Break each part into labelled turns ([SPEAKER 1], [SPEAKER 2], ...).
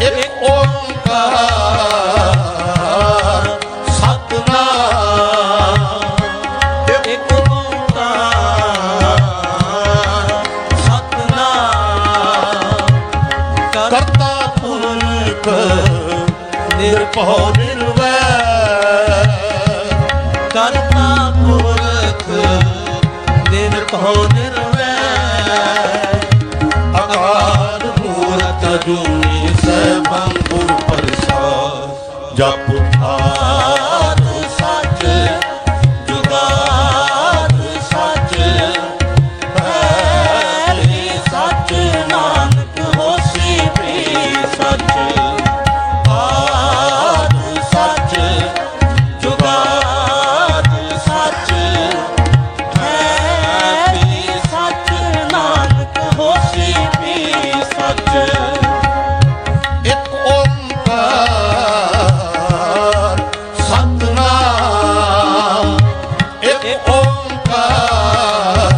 [SPEAKER 1] ਇੱਕ ਓੰਕਾਰ, ਸਤਨਾਮ,
[SPEAKER 2] ਇੱਕ ਓੰਕਾਰ, ਸਤਨਾਮ।
[SPEAKER 1] ਕਰਤਾ ਪੁਰਖ ਨਿਰਭਉ ਨਿਰਵੈਰ
[SPEAKER 2] ਕਰਤਾ ਪੁਰਖ ਨਿਰਭਉ ਨਿਰਵੈਰ
[SPEAKER 1] ਅਕਾਲ ਮੂਰਤ ਜੁਨੀ ਜਪ
[SPEAKER 2] ਆਦ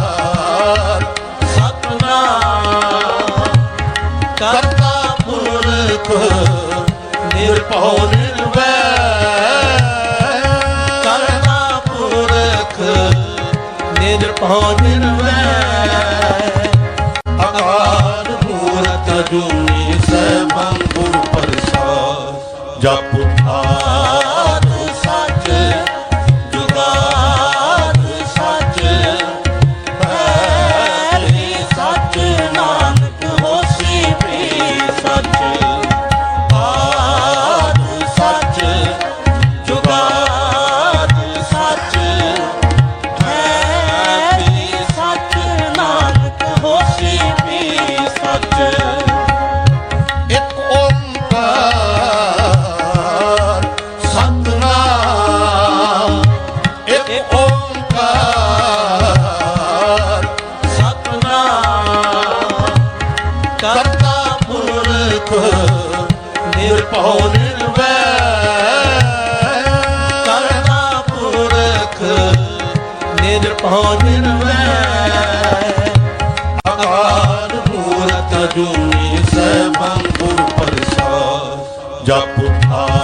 [SPEAKER 1] ਓੰਕਾਰ ਸਤਨਾਮ ਕਰਤਾ ਪੁਰਖ ਨਿਰਭਉ ਨਿਰਵੈਰ
[SPEAKER 2] ਕਰਤਾ ਪੁਰਖ ਨਿਰਭਉ ਨਿਰਵੈਰ
[SPEAKER 1] ਅਕਾਲ ਮੂਰਤ ਜੁਨੀ ਸੈਭੰ ਗੁਰ ਪ੍ਰਸਾਦ। ਜਪ
[SPEAKER 2] ਆਦ
[SPEAKER 1] ਨਿਰਭਉ ਨਿਰਵੈਰ
[SPEAKER 2] ਕਰਤਾ ਪੁਰਖ ਨਿਰਭਉ ਨਿਰਵੈਰ
[SPEAKER 1] ਅਕਾਲ ਮੂਰਤ ਜੁਨੀ ਸੈਭੰ ਗੁਰ ਪ੍ਰਸਾਦ। ਜਪ
[SPEAKER 2] ਆਦ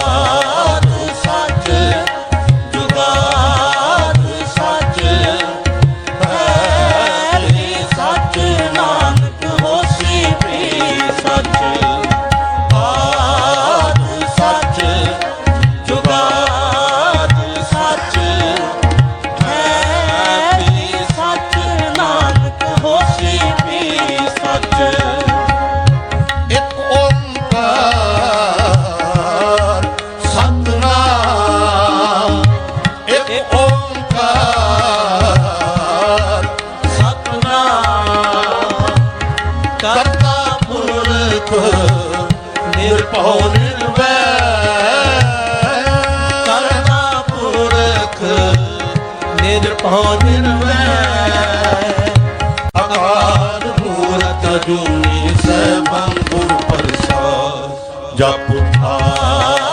[SPEAKER 1] ਕਰਤਾ ਪੁਰਖ, ਨਿਰਭਉ, ਨਿਰਵੈਰ।
[SPEAKER 2] ਕਰਤਾ ਪੁਰਖ, ਨਿਰਭਉ, ਨਿਰਵੈਰ।
[SPEAKER 1] ਅਕਾਲ ਮੂਰਤ ਜੁਨੀ ਸੈਭੰ ਗੁਰ ਪ੍ਰਸਾਦ। ਜਪ
[SPEAKER 2] ਆਦ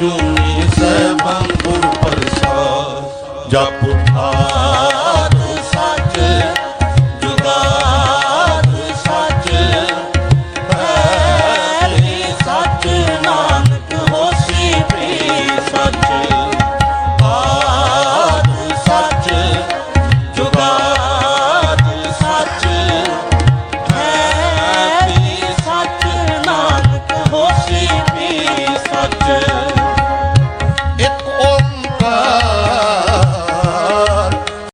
[SPEAKER 1] ਜੁਨੀ ਸੈਭੰ ਗੁਰ ਪ੍ਰਸਾਦ? ਜਪ ਆਦ